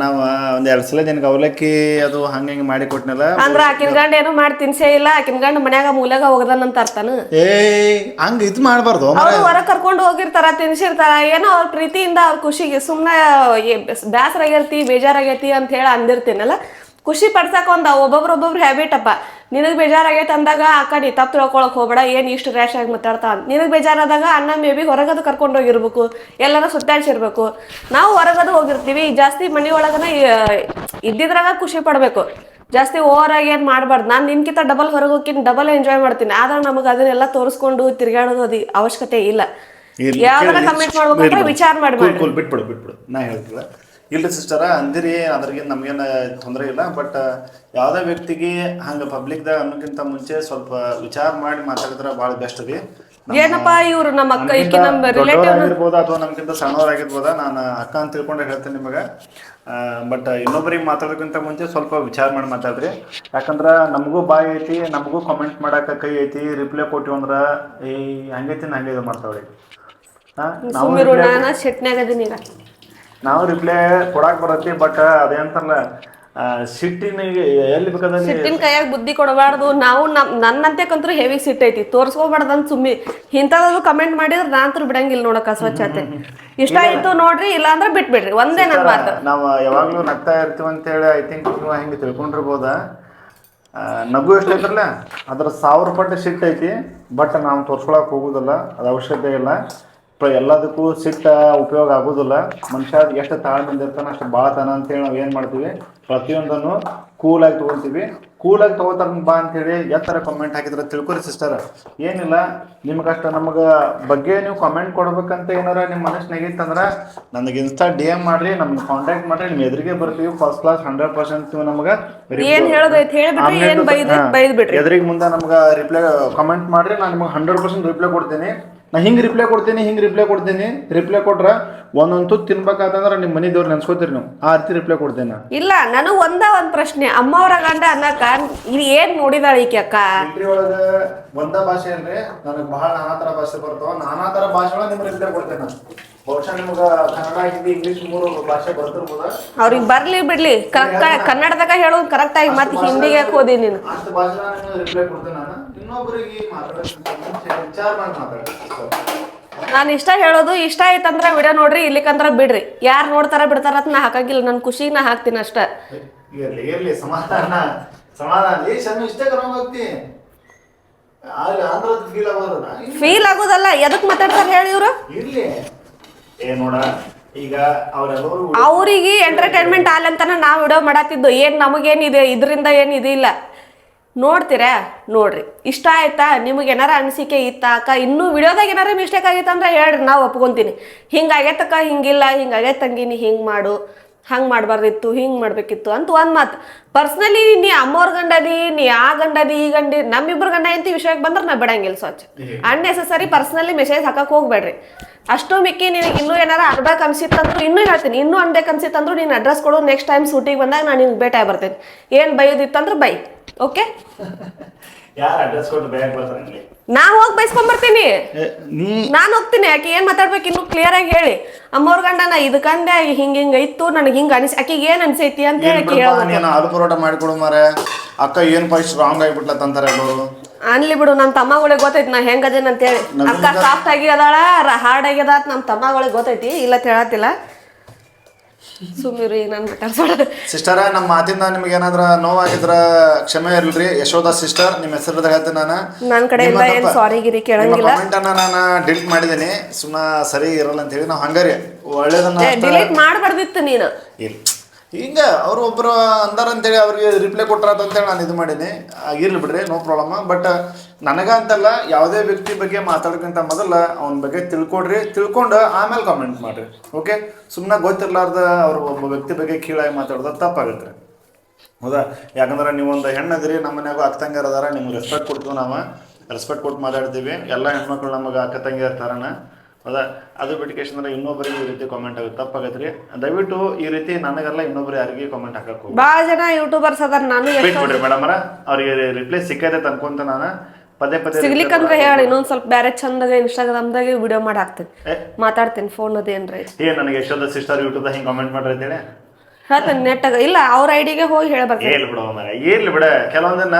ನಾವು ಒಂದ್ ಎರಡ್ ಸಲ ನಿನಗೆ ಅವಲಕ್ಕಿ ಅದು ಹಂಗ ಹಿಂಗ್ ಮಾಡಿ ಕೊಟ್ನಲ್ಲ ಅಂದ್ರ ಆಕಿನ ಗಂಡ ಏನು ಮಾಡಿ ತಿನ್ಸೇ ಇಲ್ಲ ಆಕಿನ ಗಂಡ ಮನ್ಯಾಗ ಮೂಲೆಗ ಹೋಗದನಂತ ಅರ್ಥನ. ಏ ಹಂಗ ಇದು ಮಾಡಬಾರ್ದು ಅವ್ರು ಹೊರ ಕರ್ಕೊಂಡು ಹೋಗಿರ್ತಾರ ತಿನ್ಸಿರ್ತಾರ ಏನೋ ಅವ್ರ ಪ್ರೀತಿಯಿಂದ ಅವ್ರ ಖುಷಿಗೆ ಸುಮ್ಮನೆ ಬೇಸರ ಆಗೈತಿ ಬೇಜಾರಾಗೈತಿ ಅಂತ ಹೇಳಿ ಅಂದಿರ್ತೀನಲ್ಲ ಖುಷಿ ಪಡ್ಸಕ್ ಒಂದ ಒಬ್ಬೊಬ್ರು ಒಬ್ಬೊಬ್ರು ಹ್ಯಾಬಿಟ್ ಅಪ್ಪ. ನಿನಗ್ ಬೇಜಾರಾಗೈತೆ ಅಂದಾಗ ಅಕ್ಕ ನೀ ತಪ್ಪು ತಿಳ್ಕೊಳಕ್ ಹೋಗ್ಬೇಡ ಏನ್ ಇಷ್ಟು ರ್ಯಾಶ್ ಆಗಿ ಮಾತಾಡ್ತಾ ಅಂತ. ನಿನಗ್ ಬೇಜಾರಾದಾಗ ಅನ್ನ ಮೇ ಬಿ ಹೊರಗದು ಕರ್ಕೊಂಡು ಹೋಗಿರ್ಬೇಕು ಎಲ್ಲಾರ ಸುತ್ತಾಡ್ಸಿರ್ಬೇಕು. ನಾವು ಹೊರಗದು ಹೋಗಿರ್ತೀವಿ ಜಾಸ್ತಿ ಮನೆ ಒಳಗನ ಇದ್ದಿದ್ರಾಗ ಖುಷಿ ಪಡ್ಬೇಕು. ಜಾಸ್ತಿ ಓವರ್ ಆಗಿ ಏನು ಮಾಡಬಾರ್ದು. ನಾನು ನಿನ್ಕಿಂತ ಡಬಲ್ ಹೊರಗೆ ಹೋಗಿ ಡಬಲ್ ಎಂಜಾಯ್ ಮಾಡ್ತೀನಿ. ಆದ್ರೆ ನಮಗೆ ಅದನ್ನೆಲ್ಲ ತೋರಿಸ್ಕೊಂಡು ತಿರ್ಗಾಡೋದು ಅದು ಅವಶ್ಯಕತೆ ಇಲ್ಲ. ಯಾವ್ದಾರ. ಕಮೆಂಟ್ ಮಾಡ್ಬೇಕಂದ್ರೆ. ವಿಚಾರ ಕೂಲ್ ಬಿಟ್ಬಿಡು ಬಿಟ್ಬಿಡು. ನಾ ಹೇಳ್ತಿಲ್ಲ ಇಲ್ಲ ಸಿಸ್ಟರ ಅಂದಿರಿ ಅದ್ರಿಗೆ ನಮಗೇನು ತೊಂದರೆ ಇಲ್ಲ ಬಟ್ ಯಾವುದೇ ವ್ಯಕ್ತಿಗೆ ಪಬ್ಲಿಕ್ ಪಬ್ಲಿಕ್ದಾಗ ಅನ್ನೋಕ್ಕಿಂತ ಮುಂಚೆ ಸ್ವಲ್ಪ ವಿಚಾರ ಮಾಡಿ ಮಾತಾಡಿದ್ರೆ ಬಹಳ ಬೆಸ್ಟ್ ರೀ. ಏನಪ್ಪಾ ಇವ್ರು ನಮ್ಮ ಅಕ್ಕ ಈಕಿ ನಮ್ಮ ರಿಲೇಟಿವ್ ಇರಬಹುದು ಅಥವಾ ನಮ್ಗಿಂತ ಸಣ್ಣವರಾಗಿರ್ಬೋದ? ನಾನು ಅಕ್ಕ ಅಂತ ತಿಳ್ಕೊಂಡು ಹೇಳ್ತೇನೆ ನಿಮಗೆ. ಬಟ್ ಇನ್ನೊಬ್ಬರಿಗೆ ಮಾತಾಡೋಕ್ಕಿಂತ ಮುಂಚೆ ಸ್ವಲ್ಪ ವಿಚಾರ ಮಾಡಿ ಮಾತಾಡ್ರಿ. ಯಾಕಂದ್ರೆ ನಮಗೂ ಬಾಯಿ ಐತಿ ನಮಗೂ ಕಮೆಂಟ್ ಮಾಡಕ್ಕೆ ಕೈ ಐತಿ ರಿಪ್ಲೈ ಕೊಟ್ಟಿವಿ ಅಂದ್ರೆ ಈ ಹಂಗೈತಿ ಹಂಗೆ ಇದು ಮಾಡ್ತಾವ್ರಿ ಹಾ, ನಾವು ಶೆಟ್ನಾಗ ಅದೀನಿ ಈಗ. ನಾವು ರಿಪ್ಲೈ ಕೊಡಾಕ್ ಬರತ್ತಿ ಬಟ್ ಅದೇಂತಲ್ಲ ಆ, ಸಿಟ್ಟಿನಿಗೆ ಎಲ್ಲಿ ಬೇಕಾದಲ್ಲಿ ಸಿಟ್ಟಿನ ಕೈಯಾಗ ಬುದ್ಧಿ ಕೊಡಬಾರ್ದು. ನಾವು ನಮ್ ನನ್ನಂತೆ ಕಂತ್ರು ಹೆವಿ ಸಿಟ್ ಐತಿ. ತೋರ್ಸ್ಕೋಬಾರ್ದು ಅಂತ ಸುಮ್ಮಿ ಇಂಥದ್ದು ಕಮೆಂಟ್ ಮಾಡಿದ್ರೆ ನಾನಂತೂ ಬಿಡಂಗಿಲ್ಲ ನೋಡಕ್ಕ ಸ್ವಚ್ಛತೆ. ಇಷ್ಟ ಆಯ್ತು ನೋಡ್ರಿ ಇಲ್ಲ ಅಂದ್ರೆ ಬಿಟ್ಬಿಡ್ರಿ. ಒಂದೇ ನನ್ನ ಮಾತು. ನಾವು ಯಾವಾಗ್ಲೂ ನಗ್ತಾ ಇರ್ತೀವಿ ಅಂತೇಳಿ ಐ ಥಿಂಕ್ ನೀವು ಹೆಂಗೆ ತಿಳ್ಕೊಂಡಿರ್ಬೋದ. ನಗು ನಗು ಎಷ್ಟೈತ್ರಲ್ಲ ಅದ್ರ ಸಾವಿರ ಪಟ್ಟು ಸಿಟ್ಟೈತಿ ಐತಿ ಬಟ್ ನಾವು ತೋರ್ಸ್ಕೊಳಕ್ ಹೋಗುದಿಲ್ಲ. ಅದು ಅವಶ್ಯಕತೆ ಇಲ್ಲ. ಎಲ್ಲದಕ್ಕೂ ಸಿಟ್ಟ ಉಪಯೋಗ ಆಗೋದಿಲ್ಲ. ಮನುಷ್ಯ ಎಷ್ಟು ತಾಳ್ಮೆಯಿಂದ ಇರ್ತಾನೆ ಅಷ್ಟು ಅಂತ ಅಂತೇಳಿ ನಾವು ಏನು ಮಾಡ್ತೀವಿ? ಪ್ರತಿಯೊಂದನ್ನು ಕೂಲಾಗಿ ತೊಗೊಳ್ತೀವಿ ಕೂಲಾಗಿ ತೊಗೋತಾರ ಬಾ ಅಂತೇಳಿ ಎತ್ತರ ಕಮೆಂಟ್ ಹಾಕಿದ್ರೆ ತಿಳ್ಕೊರಿ ಸಿಸ್ಟರ್ ಏನಿಲ್ಲ ನಿಮ್ಗಷ್ಟ ನಮಗೆ ಬಗ್ಗೆ ನೀವು ಕಮೆಂಟ್ ಕೊಡ್ಬೇಕಂತ ಏನಾರ ನಿಮ್ಮ ಮನಸ್ಸಿನಾಗ ಇತ್ತಂದ್ರೆ ನನಗೆ ಇನ್ಸ್ಟಾ ಡಿ ಎಂ ಮಾಡ್ರಿ ನಮ್ಗೆ ಕಾಂಟ್ಯಾಕ್ಟ್ ಮಾಡ್ರಿ ನಿಮ್ಮ ಎದುರಿಗೆ ಬರ್ತೀವಿ ಫಸ್ಟ್ ಕ್ಲಾಸ್ ಹಂಡ್ರೆಡ್ ಪರ್ಸೆಂಟ್ ನಮಗೆ ಎದುರಿಗೆ ಮುಂದೆ ನಮ್ಗೆ ರಿಪ್ಲೈ ಕಮೆಂಟ್ ಮಾಡ್ರಿ ನಾನು ನಿಮ್ಗೆ ಹಂಡ್ರೆಡ್ ಪರ್ಸೆಂಟ್ ರಿಪ್ಲೈ ಕೊಡ್ತೀನಿ. ನಾ ಹಿಂಗೆ ರಿಪ್ಲೈ ಕೊಡ್ತೀನಿ ಹಿಂಗೆ ರಿಪ್ಲೈ ಕೊಡ್ತೀನಿ. ರಿಪ್ಲೈ ಕೊಟ್ರೆ ಒಂದೊಂದು ತುತ್ತು ತಿನ್ಬೇಕಾತಂದ್ರೆ ನಿಮ್ಮ ಮನೆ ದೇವ್ರು ನೆನ್ಸ್ಕೋತೀರಿ ನೀವು. ಆ ರೀತಿ ರಿಪ್ಲೈ ಕೊಡ್ತೇನೆ ಇಲ್ಲ ನನಗೆ ಒಂದ ಒಂದು ಪ್ರಶ್ನೆ. ಅಮ್ಮವ್ರ ಗಂಡ ಅನ್ನಕ ಇಲ್ಲಿ ಏನ್ ನೋಡಿದಾಳ ಈಕೆ ಅಕ್ಕ? ಮಿಲ್ಟ್ರಿ ಒಳಗ ಒಂದ ಭಾಷೆ ಅಲ್ರಿ ನನಗೆ ಬಹಳ ನಾನಾ ತರ ಭಾಷೆ ಬರ್ತಾವ. ನಾನಾ ತರ ಭಾಷೆ ಒಳಗೆ ನಿಮ್ಗೆ ರಿಪ್ಲೈ ಕೊಡ್ತೇನೆ ಬಹುಶಃ ನಿಮ್ಗೆ ಕನ್ನಡ ಹಿಂದಿ ಇಂಗ್ಲಿಷ್ ಮೂರು ಭಾಷೆ ಬರ್ತಿರ್ಬೋದ? ಅವ್ರಿಗೆ ಬರ್ಲಿ ಬಿಡ್ಲಿ. ಕರೆಕ್ಟ್ ಕನ್ನಡದಾಗ ಹೇಳೋದು ಕರೆಕ್ಟ್ ಆಗಿ ಮತ್ತೆ ಹಿಂದಿಗೆ ಹಾಕೋದಿ ನೀನು. ಅಷ್ಟು ಭಾಷೆ ರಿಪ್ಲೈ ಕೊಡ್ತೇನೆ ಇನ್ನೊಬ್ಬರಿಗೆ ಮಾತಾಡೋಕ್ಕಿಂತ ಮುಂಚೆ ವಿಚಾರ ಮಾಡಿ ಮಾತಾಡಿ ನಾನು ಇಷ್ಟ ಹೇಳೋದು ಇಷ್ಟ ಆಯ್ತಂದ್ರೆ ವಿಡಿಯೋ ನೋಡ್ರಿ ಇಲ್ಲಿಕಂದ್ರ ಬಿಡ್ರಿ. ಯಾರು ನೋಡ್ತಾರ ಬಿಡ್ತಾರ ಅಂತ ನಾ ಹಾಕಂಗಿಲ್ಲ ನನ್ನ ಖುಷಿಗೆ ನಾ ಹಾಕ್ತೀನಿ ಅಷ್ಟ. ಇರ್ಲಿ ಇರ್ಲಿ ಸಮಾಧಾನ ಸಮಾಧಾನ. ಏ ಶನ್ನು ಇಷ್ಟೇ ಕರೋಂಗ್ ಹೋಗ್ತಿ. ಆಂಧ್ರದ ಫೀಲ್ ಆಗೋದಲ್ಲ ಫೀಲ್ ಆಗೋದಲ್ಲ ಎದಕ್ ಮಾತಾಡ್ತಾರ ಹೇಳಿ ಇವ್ರು? ಇರ್ಲಿ. ಏ ನೋಡ ಈಗ ಅವರೆಲ್ಲರೂ ಅವರಿಗೆ ಎಂಟರ್ಟೈನ್ಮೆಂಟ್ ಆಲಂತನ ನಾವು ವಿಡಿಯೋ ಮಾಡತ್ತಿದ್ದು ಏನ್ ನಮಗೇನಿದೆ ಇದರಿಂದ ಏನು ಇದಿಲ್ಲ. ನೋಡ್ತೀರಾ? ನೋಡ್ರಿ. ಇಷ್ಟ ಆಯ್ತಾ? ನಿಮಗೆ ಏನಾರ ಅನಿಸಿಕೆ ಇತ್ತ ಅಕ್ಕ ಇನ್ನೂ ವಿಡಿಯೋದಾಗ ಏನಾರ ಮಿಸ್ಟೇಕ್ ಆಗಿತ್ತಂದ್ರೆ ಹೇಳ್ರಿ ನಾವು ಒಪ್ಕೊಂತೀನಿ. ಹಿಂಗಾಗೈತಕ್ಕ ಹಿಂಗಿಲ್ಲ ಹಿಂಗಾಗೈತೆ ತಂಗಿನಿ ಹಿಂಗೆ ಮಾಡು. ಹಂಗೆ ಮಾಡಬಾರ್ದಿತ್ತು ಹಿಂಗೆ ಮಾಡಬೇಕಿತ್ತು ಅಂತ ಒಂದು ಮಾತು. ಪರ್ಸ್ನಲಿ ನೀ ಅಮ್ಮವ್ರ ಗಂಡದಿ ನೀ ಆ ಗಂಡದಿ ಈ ಗಂಡಿ ನಮ್ಮಿಬ್ರು ಗಂಡ ಅಂತ ವಿಷಯಕ್ಕೆ ಬಂದ್ರೆ ನಾ ಬಿಡಂಗಿಲ್ಲ ಸ್ವಚ್ಛ. ಅನ್ನೆಸೆಸರಿ ಪರ್ಸ್ನಲಿ ಮೆಸೇಜ್ ಹಾಕಕ್ಕೆ ಹೋಗ್ಬೇಡ್ರಿ. ಅಷ್ಟು ಮಿಕ್ಕಿ ನಿನಗೆ ಇನ್ನೂ ಏನಾರ ಅನ್ಬೇಕು ಅನ್ಸಿತ್ತಂದ್ರು ಇನ್ನೂ ಹೇಳ್ತೀನಿ. ಇನ್ನೂ ಅನ್ಬೇಕು ಅನ್ಸಿತ್ತಂದ್ರು ನೀನು ಅಡ್ರೆಸ್ ಕೊಡು. ನೆಕ್ಸ್ಟ್ ಟೈಮ್ ಸೂಟಿಗೆ ಬಂದಾಗ ನಾನು ನಿನ್ಗೆ ಭೇಟಿ ಬರ್ತೇನೆ. ಏನು ಬೈಯೋದಿತ್ತಂದ್ರೆ ಬೈ. ಓಕೆ ಯಾರು ಅಡ್ರೆಸ್ ಕೊಟ್ಟು ಬರ್ತಾರಲ್ಲಿ ನಾ ಹೋಗಿ ಬೈಸ್ಕೊಂಡ್ ಬರ್ತೀನಿ. ನಾನು ಹೋಗ್ತೀನಿ ಆಕೆ ಏನ್ ಮಾತಾಡ್ಬೇಕು ಇನ್ನು ಕ್ಲಿಯರ್ ಆಗಿ ಹೇಳಿ. ಅಮ್ಮವ್ರ ಗಂಡ ನಾ ಇದಕ್ಕಂದೆ ಹಿಂಗ ಹಿಂಗ ಇತ್ತು ನನಗೆ ಹಿಂಗ ಅನಿಸ್ ಆಕಿಗೆ ಏನ್ ಅನ್ಸೈತಿ ಅಂತ ಹೇಳಿ ಆಕಿ ಹೇಳ್ಬೇಕು ನೀನು ಆಲು ಪರೋಟ ಮಾಡಿಕೊಡು ಮಾರೆ. ಅಕ್ಕ ಏನ್ ಪೈಸ್ ರಾಂಗ್ ಆಗಿಬಿಟ್ಲ ಅಂತಾರೆ ಎಲ್ಲರೂ. ಅನ್ಲಿ ಬಿಡು ನಮ್ಮ ತಮ್ಮಗಳಿಗೆ ಗೊತ್ತೈತಿ ನಾ ಹೆಂಗದೇನ ಅಂತ ಹೇಳಿ ಅಕ್ಕ ಸಾಫ್ಟ್ ಆಗಿ ಅದಾಳ ಹಾರ್ಡ್ ಆಗ್ಯದ ಅಂತ ನಮ್ಮ ತಮ್ಮಗಳಿಗೆ ಗೊತ್ತೈತಿ ಇಲ್ಲ ಅಂತ ಹೇಳತ್ತಿಲ್ಲ. ಸುಮ್ಮಿರು ನಾನು ಮಾತಾಡ್ಸೋಣ ಸಿಸ್ಟರ ನಮ್ಮ ಮಾತಿಂದ ನಿಮ್ಗೆ ಏನಾದ್ರ ನೋವಾಗಿದ್ರ ಕ್ಷಮೆ ಇರಲ್ರಿ. ಯಶೋಧ ಸಿಸ್ಟರ್ ನಿಮ್ಮ ಹೆಸರು ಹೇಳ್ತೀನಿ ನಾನು. ನನ್ನ ಕಡೆಯಿಂದ ಏನು ಸಾರಿ ಗಿರಿ ಕೇಳಂಗಿಲ್ಲ. ಕಮೆಂಟ್ ಅನ್ನ ನಾನು ಡಿಲೀಟ್ ಮಾಡಿದ್ದೀನಿ. ಸುಮ್ಮನೆ ಸರಿ ಇರಲ್ಲ ಅಂತ ಹೇಳಿ ನಾವು ಹಂಗಾರಿ. ಒಳ್ಳೇದನ್ನ ಡಿಲೀಟ್ ಮಾಡಬಾರ್ದಿತ್ತು ನೀನು. ಇಲ್ಲ ಹಿಂಗ ಅವ್ರು ಒಬ್ಬರು ಅಂದಾರ ಅಂತೇಳಿ ಅವ್ರಿಗೆ ರಿಪ್ಲೈ ಅಂತೇಳಿ ನಾನು ಇದು ಮಾಡೀನಿ. ಆಗಿರ್ಲಿ ಬಿಡ್ರಿ ನೋ ಪ್ರಾಬ್ಲಮ್ ಬಟ್ ನನಗಂತಲ್ಲ ಯಾವುದೇ ವ್ಯಕ್ತಿ ಬಗ್ಗೆ ಮಾತಾಡೋಕ್ಕಿಂತ ಮೊದಲು ಅವನ ಬಗ್ಗೆ ತಿಳ್ಕೊಡ್ರಿ, ತಿಳ್ಕೊಂಡು ಆಮೇಲೆ ಕಾಮೆಂಟ್ ಮಾಡ್ರಿ. ಓಕೆ ಸುಮ್ಮನೆ ಗೊತ್ತಿರ್ಲಾರ್ದ ಅವ್ರ ಒಬ್ಬ ವ್ಯಕ್ತಿ ಬಗ್ಗೆ ಕೀಳಾಗಿ ಮಾತಾಡೋದು ತಪ್ಪಾಗುತ್ತೆ. ಹೌದಾ? ಯಾಕಂದ್ರೆ ನೀವೊಂದು ಹೆಣ್ಣದಿರಿ, ನಮ್ಮ ಮನ್ಯಾಗ ಅಕ್ಕ ತಂಗಿಯರ್ ಅದಾರ, ನಿಮ್ಗೆ ರೆಸ್ಪೆಕ್ಟ್ ಕೊಡ್ತೀವಿ ನಾವು. ರೆಸ್ಪೆಕ್ಟ್ ಕೊಟ್ಟು ಮಾತಾಡ್ತೀವಿ. ಎಲ್ಲ ಹೆಣ್ಮಕ್ಳು ನಮಗೆ ಅಕ್ಕ ತಂಗಿ ಇರ್ತಾರನ ಹೌದಾ ಅದು ಅಂದ್ರೆ ಇನ್ನೊಬ್ಬರಿಗೆ ಈ ರೀತಿ ಕಾಮೆಂಟ್ ಆಗುತ್ತೆ ತಪ್ಪಾಗತ್ತೆ ರೀ ದಯವಿಟ್ಟು ಈ ರೀತಿ ನನಗೆಲ್ಲ ಇನ್ನೊಬ್ರು ಯಾರಿಗೆ ಕಾಮೆಂಟ್ ಹಾಕಕ್ಕೆ ಹೋಗಿ ಬಹಳ ಜನ ಯೂಟ್ಯೂಬರ್ಸ್ ಅದಾರ ನಾನು ಎಷ್ಟು ಬಿಟ್ಬಿಡ್ರಿ ಮೇಡಮರ ಅವ್ರಿಗೆ ರಿಪ್ಲೈ ಸಿಕ್ಕೈತೆ ಅನ್ಕೊಂತ ನಾನು ಪದೇ ಪದೇ ಸಿಗ್ಲಿಕ್ಕಂದ್ರೆ ಹೇಳಿ ಇನ್ನೊಂದ್ ಸ್ವಲ್ಪ ಬೇರೆ ಚಂದಾಗ ಇನ್ಸ್ಟಾಗ್ರಾಮ್ದಾಗ ವಿಡಿಯೋ ಮಾಡಿ ಹಾಕ್ತೀನಿ. ಮಾತಾಡ್ತೀನಿ ಫೋನ್ ಅದೇನ್ರಿ ಏ ನನಗೆ ಎಷ್ಟೊಂದು ಸಿಸ್ಟರ್ ಯೂಟ್ಯೂಬ್ದಾಗ ಹಿಂಗೆ ಕಾಮೆಂಟ್ ಮಾಡ್ರಿ ಅಂತೇಳಿ ಹೇಳ್ತೇನೆ ನೆಟ್ಟಾಗ ಇಲ್ಲ ಅವ್ರ ಐಡಿಗೆ ಹೋಗಿ ಹೇಳ್ಬೇಕು ಏಲ್ ಬಿಡೋ ಮರ ಏರ್ಲಿ ಬಿಡ ಕೆಲವೊಂದನ್ನ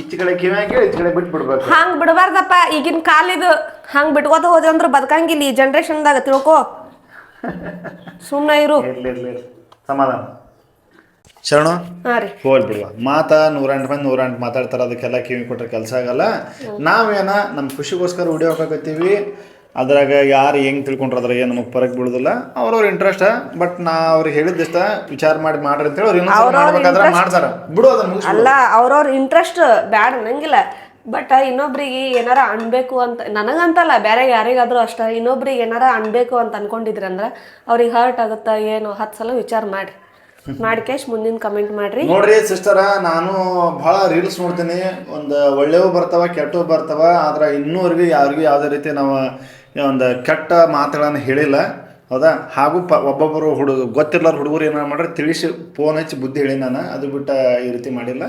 ಈಚೆ ಕಡೆ ಕಿವ್ಯಾಗ ಕೇಳಿ ಈಚೆ ಕಡೆ ಬಿಟ್ಟು ಬಿಡ್ಬೇಕು. ಹಂಗ್ ಬಿಡಬಾರ್ದಪ್ಪ ಈಗಿನ ಕಾಲಿದು ಹಂಗ್ ಬಿಟ್ಕೋತ ಹೋದೆ ಅಂದ್ರೆ ಬದುಕಂಗಿಲ್ಲ ಈ ಜನ್ರೇಷನ್ದಾಗ ತಿಳ್ಕೋ. ಸುಮ್ಮನೆ ಇರು. ಇರ್ಲಿ ಇರ್ಲಿ ಇರ್ಲಿ. ಸಮಾಧಾನ. ಶರಣು? ಹಾ ರೀ. ಹೋಲ್ ಬಿಡುವ ಮಾತಾ ನೂರೆಂಟು ಮಂದಿ ನೂರೆಂಟು ಮಾತಾಡ್ತಾರೆ ಅದಕ್ಕೆಲ್ಲ ಕಿವಿ ಕೊಟ್ಟರೆ ಕೆಲಸ ಆಗಲ್ಲ. ನಾವೇನ ನಮ್ಮ ಖುಷಿಗೋಸ್ಕರ ವಿಡಿಯೋ ಹಾಕಕತ್ತೀವಿ. ಅದ್ರಾಗ ಯಾರು ಹೆಂಗೆ ತಿಳ್ಕೊಂಡ್ರದ್ರ ಏನು ನಮಗೆ ಪರಕ್ ಬೀಳೋದಿಲ್ಲ. ಅವ್ರವ್ರ ಇಂಟ್ರೆಸ್ಟ್ ಬಟ್ ನಾ ಅವ್ರಿಗೆ ಹೇಳಿದ್ದಷ್ಟ ವಿಚಾರ ಮಾಡಿ ಮಾಡ್ರಿ ಅಂತೇಳಿ ಅವ್ರು ಇನ್ನೊಂದ್ಸಲ ಮಾಡ್ಬೇಕಾದ್ರೆ ಮಾಡ್ತಾರ ಬಿಡು ಅದನ್ನ ಅಲ್ಲ ಅವ್ರವ್ರ ಇಂಟ್ರೆಸ್ಟ್ ಬ್ಯಾಡ ಅನ್ನಂಗಿಲ್ಲ. ಬಟ್ ಇನ್ನೊಬ್ರಿಗೆ ಏನಾರ ಅನ್ಬೇಕು ಅಂತ ನನಗಂತಲ್ಲ ಬೇರೆ ಯಾರಿಗಾದ್ರೂ ಅಷ್ಟ ಇನ್ನೊಬ್ರಿಗೆ ಏನಾರ ಅನ್ಬೇಕು ಅಂತ ಅನ್ಕೊಂಡಿದ್ರಿ ಅಂದ್ರೆ ಅವ್ರಿಗೆ ಹರ್ಟ್ ಆಗುತ್ತಾ ಏನು ಹತ್ತು ಸಲ ವಿಚಾರ ಮಾಡಿ ಮಾಡ್ಕೇಶ್ ಮುಂದಿನ ಕಮೆಂಟ್ ಮಾಡ್ರಿ. ನೋಡ್ರಿ ಸಿಸ್ಟರ ನಾನು ಬಹಳ ರೀಲ್ಸ್ ನೋಡ್ತೀನಿ. ಒಂದು ಒಳ್ಳೆವು ಬರ್ತಾವ ಕೆಟ್ಟವು ಬರ್ತಾವ ಆದ್ರೆ ಇನ್ನೂವರೆಗೂ ಯಾರಿಗೂ ಯಾವುದೇ ರೀತಿ ನಾವು ಒಂದು ಕೆಟ್ಟ ಮಾತುಗಳನ್ನು ಹೇಳಿಲ್ಲ. ಹೌದಾ? ಹಾಗೂ ಪ ಒಬ್ಬೊಬ್ಬರು ಹುಡುಗ ಗೊತ್ತಿರ್ಲಾರ ಹುಡುಗರು ಏನಾರು ಮಾಡ್ರೆ ತಿಳಿಸಿ ಫೋನ್ ಹಚ್ಚಿ ಬುದ್ಧಿ ಹೇಳಿ ನಾನು ಅದು ಬಿಟ್ಟು ಈ ರೀತಿ ಮಾಡಿಲ್ಲ.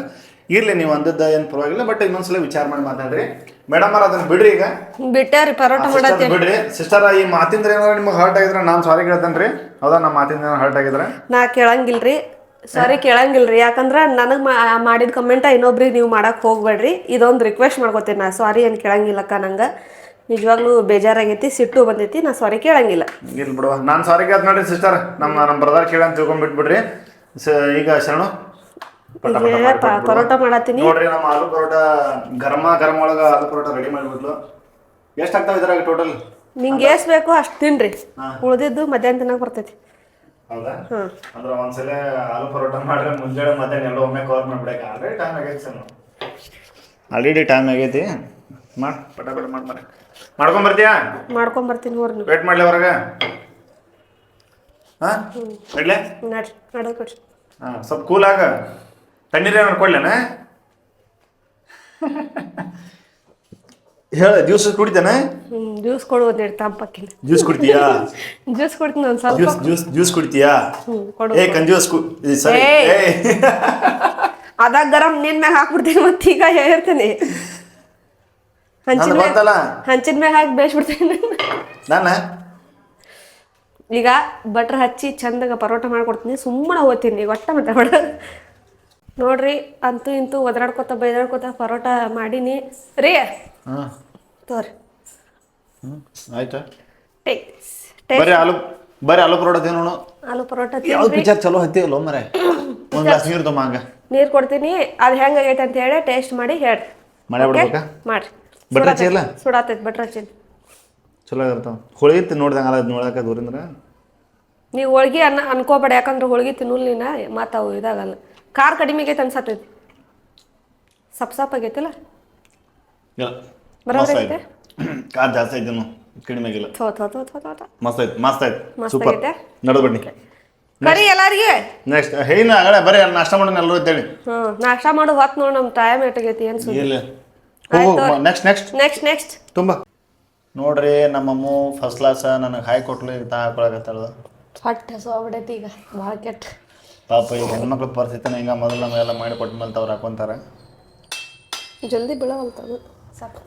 ಇರಲಿ ನೀವು ಅಂದದ್ದು ಏನು ಪರವಾಗಿಲ್ಲ ಬಟ್ ಇನ್ನೊಂದ್ಸಲ ವಿಚಾರ ಮಾಡಿ ಮಾತಾಡ್ರಿ. ಮೇಡಮ್ ಅವ್ರ ಅದನ್ನ ಬಿಡ್ರಿ ಈಗ. ಬಿಟ್ಟಾರಿ ಪರೋಟ ಮಾಡತ್ತೇನೆ. ಬಿಡ್ರಿ. ಸಿಸ್ಟರ್ ಈ ಮಾತಿಂದ ಏನಾರ ನಿಮ್ಗೆ ಹರ್ಟ್ ಆಗಿದ್ರೆ ನಾನು ಸಾರಿ ಕೇಳ್ತೇನೆ ಹೌದಾ? ನಮ್ಮ ಮಾತಿಂದ ಏನಾರು ಹರ್ಟ್ ಆಗಿದ್ರೆ? ನಾ ಕೇಳಂಗಿಲ್ರಿ. ಸಾರಿ ಕೇಳಂಗಿಲ್ರಿ. ಯಾಕಂದ್ರೆ ನನಗೆ ಮಾಡಿದ ಕಮೆಂಟ ಇನ್ನೊಬ್ರಿಗೆ ನೀವು ಮಾಡಕ್ಕೆ ಹೋಗ್ಬೇಡ್ರಿ. ಇದೊಂದು ರಿಕ್ವೆಸ್ಟ್ ಮಾಡ್ಕೋತೀನಿ ನಾ. ಸಾರಿ ಏನು ಕೇಳಂಗಿಲ್ಲಕ್ಕ ನಂಗೆ. ನಿಜವಾಗ್ಲೂ ಬೇಜಾರಾಗೈತಿ ಸಿಟ್ಟು ಬಂದೈತಿ ನಾ ಸಾರಿ ಕೇಳಂಗಿಲ್ಲ. ಇಲ್ಲ ಬಿಡುವ ನಾನು ಸಾರಿ ಕೇಳ್ತ ನೋಡ್ರಿ ಸಿಸ್ಟರ್ ನಮ್ಮ ನಮ್ಮ ಬ್ರದರ್ ಕೇಳ ಅಂತ ತಿಳ್ಕೊಂಡ್ಬಿಟ್ಬಿಡ್ರಿ ಸ ಈಗ ಶರಣು. ಪಟ ಪಟ ಈಗ ಮಾಡಿ ಪ- ಪರೋಟ ಮಾಡತ್ತೀನಿ. ನೋಡ್ರಿ ನಮ್ಮ ಆಲೂ ಪರೋಟ ಗರಮ ಗರಮ ಒಳಗ ಆಲೂ ಪರೋಟ ರೆಡಿ ಮಾಡಿಬಿಟ್ಲು. ಎಷ್ಟು ಆಗ್ತಾವ ಇದ್ರಾಗ ಟೋಟಲ್ ನಿಂಗೆ ಎಷ್ಟು ಬೇಕು ಅಷ್ಟು ತಿನ್ರಿ. ಉಳಿದಿದ್ದು ಮಧ್ಯಾಹ್ನ ತಿನ್ನಕ್ ಬರ್ತೈತಿ. ಹೌದಾ? ಹ್ಮ್. ಅಂದ್ರೆ ಒಂದ್ಸಲ ಆಲೂ ಪರೋಟ ಮಾಡ್ರೆ ಮುಂಜಾನೆ ಮಧ್ಯಾಹ್ನ ಎಲ್ಲ ಒಮ್ಮೆ ಕವರ್ ಮಾಡ್ಬಿಡಕ್ಕೆ ಆಲ್ರೆಡಿ ಟೈಮ್ ಆಗೈತಿ ಸರ್ ಆಲ್ರೆಡಿ ಟೈಮ್ ಆಗೈತಿ. ಮಾಡ್ ಪಟ ಪಟ ಮಾಡಿ ಮಾಡ್ಕೊಂಡ್ ಬರ್ತೀಯಾ ಮಾಡ್ಕೊಂಡ್ ಬರ್ತೀನಿ ನೀವು ವೇಟ್ ಮಾಡ್ಲಿ ಹೊರಗೆ. ಹಾಂ? ಇಡ್ಲೆ? ನಡ್ರಿ ನಡ ಕೊಡ್ರಿ ಹಾಂ ಸ್ವಲ್ಪ ಕೂಲ್ ಆಗ. ತಣ್ಣೀರೇ ಏನಾರು ಕೊಡ್ಲೇನ ಹೇಳ ಜ್ಯೂಸ್ ಕುಡಿತೇನೆ? ಹ್ಮ್ ಜ್ಯೂಸ್ ಕೊಡು ಒಂದೆರಡು ತಂಪಕ್ಕಿನ. ಜ್ಯೂಸ್ ಕುಡಿತೀಯಾ? ಜ್ಯೂಸ್ ಕೊಡ್ತೀನಿ ಒಂದ್ ಸ್ವಲ್ಪ. ಜ್ಯೂಸ್ ಜ್ಯೂಸ್ ಜ್ಯೂಸ್ ಕುಡಿತೀಯಾ? ಹ್ಮ್ ಕೊಡು. ಏ ಕಂಜ್ಯೂಸ್ ಕು ಸರಿ. ಏಯ್. ಏಯ್. ಅದಾಗ ಗರಂ ನಿನ್ ಮ್ಯಾಗ ಹಾಕ್ಬಿಡ್ತೀನಿ ಮತ್ತೆ ಈಗ ಹೇಳ್ತೀನಿ. ಹಂಚಿನ ನಂದು ಮ್ಯಾಗ ಹಂಚಿನ ಮ್ಯಾಗ ಹಾಕಿ ಬೇಯಿಸ್ಬಿಡ್ತೇನೆ ಈಗ ಬಟ್ರ್ ಹಚ್ಚಿ ಚಂದಾಗ ಪರೋಟ ಮಾಡ್ಕೊಡ್ತೀನಿ. ಸುಮ್ಮನೆ ಹೋಗ್ತೀನಿ ಈಗ ಒಟ್ಟ ಮಾತಾಡ ನೋಡ್ರಿ ಅಂತೂ ಇಂತೂ ಒದರಾಡ್ಕೊತ ಬೈದಾಡ್ಕೊತ ಪರೋಟ ಮಾಡೀನಿ. ರೀ? ಹಾಂ. ತೋರಿ. ಹ್ಮ್ ಆಯ್ತಾ? ಟೇಕ್ ಬರೀ ಆಲೂ ಬರೀ ಆಲೂ ಪರೋಟ ತಿನ್ನೋಣ ಆಲೂ ಪರೋಟ ಯಾವ್ದು ಪಿಕ್ಚರ್ ಚಲೋ ಹತ್ತಿಯಲ್ಲ ಮರೆ ಒಂದ್ ಗ್ಲಾಸ್ ನೀರು ತೊಗೊಂಬ ಹಂಗ ನೀರು ಕೊಡ್ತೀನಿ. ಅದು ಹೆಂಗಾಗೈತೆ ಅಂತ ಹೇಳಿ ಟೇಸ್ಟ್ ಮಾಡಿ ಹೇಳಿ ಮಳೆ ಬಿಡ್ಬೇಕಾ? ಮಾಡ್ರಿ. ಬಟ್ರ್ ಹಚ್ಚಿ ಇಲ್ಲ? ಸುಡಾತೈತಿ ಬಟ್ರ್ ಹಚ್ಚಿನಿ ಚಲೋ ಇರ್ತಾವ ಹೋಳಿಗೆ ತಿನ್ ನೋಡ್ದಂಗ ಅದು ನೋಡಕ ದೂರಿಂದ ನೀವು ಹೋಳ್ಗಿ ಅನ್ನ ಅನ್ಕೋಬೇಡ ಯಾಕಂದ್ರೆ ಹೋಳ್ಗಿ ತಿನ್ನಲ್ ನೀನ ಮಾತಾವು ಅವು ಇದಾಗಲ್ಲ. ಖಾರ ಕಡಿಮೆ ಆಗೈತೆ ಅನ್ಸತ್ತೈತಿ. ಸಪ್ ಸಪ್ ಆಗೈತಿಲ್ಲ? ಇಲ್ಲ ಬರೋಬ್ಬರಿ ಐತೆ? ಕಾರ್ ಜಾಸ್ತಿ ಐತೆ ಕಡಿಮೆ ಆಗಿಲ್ಲ. ಥೋ ಥೋ ಥೋ ಥೋ ಥೋ ಥೋ. ಮಸ್ತ್ ಐತೆ ಮಸ್ತ್ ಐತೆ ಮಸ್ತ್ ಸೂಪರ್. ಆಗೈತೆ? ನಡೆದು ಬನ್ನಿ. ಕರಿ ಎಲ್ಲಾರಿಗೆ? ನೆಕ್ಸ್ಟ್ ಹೇನ ಆಗಳೆ ಬರೀ ನಾಷ್ಟ ಮಾಡೋಣ ಎಲ್ಲರೂ ಅಂತೇಳಿ ಹ್ಞೂ ನಾಷ್ಟ ಮಾಡೋ ಹೊತ್ತು ನೋಡಿ ನಮ್ಮ ಟೈಮ್ ಎಟ್ಟಾಗೈತಿ ಏನು ಸುದ್ದಿ? ಇಲ್ಲ. ನೆಕ್ಸ್ಟ್ ನೆಕ್ಸ್ಟ್ ನೆಕ್ಸ್ಟ್ ನೆಕ್ಸ್ಟ್ ತುಂಬ. ನೋಡ್ರಿ ನಮ್ಮಮ್ಮ ಫಸ್ಟ್ ಕ್ಲಾಸ್ ನನಗೆ ಹಾಯ್ ಕೊಟ್ಲು ಈಗ ತಾ ಹಾಕೊಳಕತ್ತಾಳ ಹೊಟ್ಟೆ ಹಸುವಾಗ್ಬಿಡೈತಿ ಈಗ ಭಾಳ ಕೆಟ್ಟ ಪಾಪ ಈಗ ಹೆಣ್ಮಕ್ಳ ಪರಿಸ್ಥಿತಿನ ಹಿಂಗೆ ಮೊದಲು ನಮಗೆಲ್ಲ ಮಾಡಿ ಕೊಟ್ಟ ಮೇಲೆ ತವ್ರು ಹಾಕೊಂತಾರೆ. ಜಲ್ದಿ ಬೀಳವಲ್ತದು ಸಾಕು.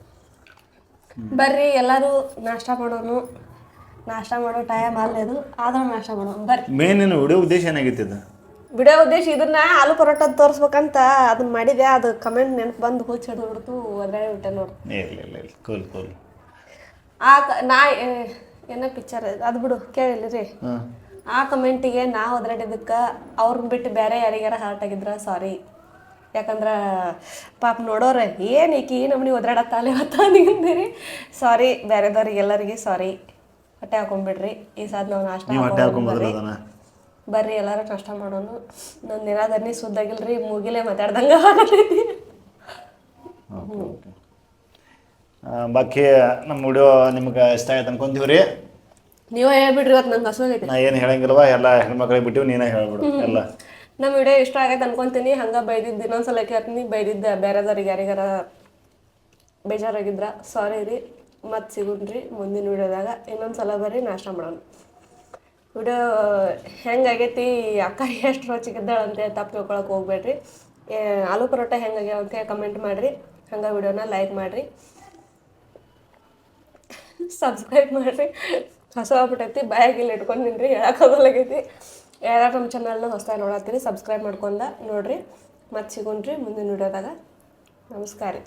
ಬರ್ರಿ ಎಲ್ಲರೂ ನಾಷ್ಟ ಮಾಡೋನು. ನಾಷ್ಟ ಮಾಡೋ ಟೈಮ್ ಅಲ್ಲದು ಆದ್ರೂ ನಾಷ್ಟ ಮಾಡೋನು. ಬರ್ರಿ. ಮೇನ್ ಏನು ವಿಡಿಯೋ ಉದ್ದೇಶ ಏನಾಗಿತ್ತು ಇದು? ಬಿಡೋ ಉದ್ದೇಶ ಇದನ್ನ ಆಲೂ ಪರೋಟ ತೋರಿಸ್ಬೇಕಂತ ಅದನ್ನ ಮಾಡಿದೆ. ಅದು ಕಮೆಂಟ್ ನೆನಪು ಬಂದು ಹುಚ್ಚ ಹಿಡಿದ್ಬಿಡ್ತು ಒದ್ರಾಡಿ ಬಿಟ್ಟೆ ನೋಡಿ. ಇಲ್ಲ ಇಲ್ಲ ಇಲ್ಲ. Cool cool. ಆ ನಾ ಏನೋ ಪಿಕ್ಚರ್ ಅದು ಬಿಡು ಕೇಳಿಲ್ಲ ರೀ. ಆ ಕಮೆಂಟಿಗೆ ನಾ ಒದ್ರಾಡಿದ್ದಕ್ಕೆ ಅವ್ರನ್ನ ಬಿಟ್ಟು ಬೇರೆ ಯಾರಿಗಾರ ಹಾರ್ಟ್ ಆಗಿದ್ರ ಸಾರಿ ಯಾಕಂದ್ರೆ ಪಾಪ ನೋಡೋರೆ ಏನು ಈಕಿ ಈ ನಮ್ನಿ ಒದ್ರಾಡತ್ತಾಲೆ ನಿಂದಿರಿ ಸಾರಿ ಬೇರೆದವ್ರಿಗೆ ಎಲ್ಲರಿಗೆ ಸಾರಿ ಹೊಟ್ಟೆ ಹಾಕೊಂಡ್ಬಿಡ್ರಿ ಈ ಸಾದ್ ನಾವು ನಾಷ್ಟ ಬರ್ರಿ. ಎಲ್ಲರೂ ಕಷ್ಟ ಮಾಡೋನು. ನನ್ನ ನಿರಾದರ್ನಿ ಸುದ್ದಾಗಿಲ್ರಿ ಮುಗಿಲೇ ಮಾತಾಡ್ದಂಗ ಆಗತೈತಿ. ಬಾಕಿ ನಮ್ಮ ವಿಡಿಯೋ ನಿಮ್ಗೆ ಇಷ್ಟ ಆಯ್ತು ಅನ್ಕೊಂತೀವಿ ರೀ ನೀವೇ ಹೇಳ್ಬಿಡ್ರಿ ಇವತ್ತು ನಂಗೆ ಹಸುವಾಗೈತಿ ನಾ ಏನು ಹೇಳಂಗಿಲ್ವಾ? ಎಲ್ಲ ಹೆಣ್ಮಕ್ಳಿಗೆ ಬಿಟ್ಟಿವಿ ನೀನೇ ಹೇಳ್ಬಿಡು. ಎಲ್ಲ. ನಮ್ಮ ವಿಡಿಯೋ ಇಷ್ಟ ಆಗೈತೆ ಅನ್ಕೊಂತೀನಿ. ಹಂಗೆ ಬೈದಿದ್ದು ಇನ್ನೊಂದ್ಸಲ ಕೇಳ್ತೀನಿ. ಬೈದಿದ್ದೆ ಬೇರೆದವ್ರಿಗೆ ಯಾರಿಗಾರ ಬೇಜಾರಾಗಿದ್ರ ಸಾರಿ ರೀ. ಮತ್ತೆ ಸಿಗುಣ್ರಿ ಮುಂದಿನ ವಿಡಿಯೋದಾಗ. ಇನ್ನೊಂದ್ಸಲ ಬರ್ರಿ ನಾಷ್ಟ ಮಾಡೋಣ. ವಿಡಿಯೋ ಹೆಂಗಾಗೈತಿ ಅಕ್ಕ ಎಷ್ಟು ರುಚಿಗಿದ್ದಾಳ ಅಂತೇಳಿ ತಪ್ಪು ತಿಳ್ಕೊಳಕ್ಕೆ ಹೋಗ್ಬೇಡ್ರಿ. ಆಲೂ ಪರೋಟ ಹೆಂಗಾಗ್ಯಾವ ಅಂತ ಕಮೆಂಟ್ ಮಾಡಿರಿ. ಹಂಗೆ ವಿಡಿಯೋನ ಲೈಕ್ ಮಾಡಿರಿ. ಸಬ್ಸ್ಕ್ರೈಬ್ ಮಾಡಿರಿ. ಹೊಸ ಆಗ್ಬಿಟ್ಟೈತಿ ಬಾಯಾಗಿಲ್ಲ ಇಟ್ಕೊಂಡಿನ್ರಿ ಹೇಳಕ್ಕಾಗಲಾಗೈತಿ ಯಾರು ನಮ್ಮ ಚಾನಲ್ನ ಹೊಸದಾಗಿ ನೋಡತ್ತೀರಿ ಸಬ್ಸ್ಕ್ರೈಬ್ ಮಾಡ್ಕೊಂಡ ನೋಡಿರಿ. ಮತ್ತೆ ಸಿಗೋಣ್ರಿ ಮುಂದಿನ ವಿಡಿಯೋದಾಗ. ನಮಸ್ಕಾರ ರೀ.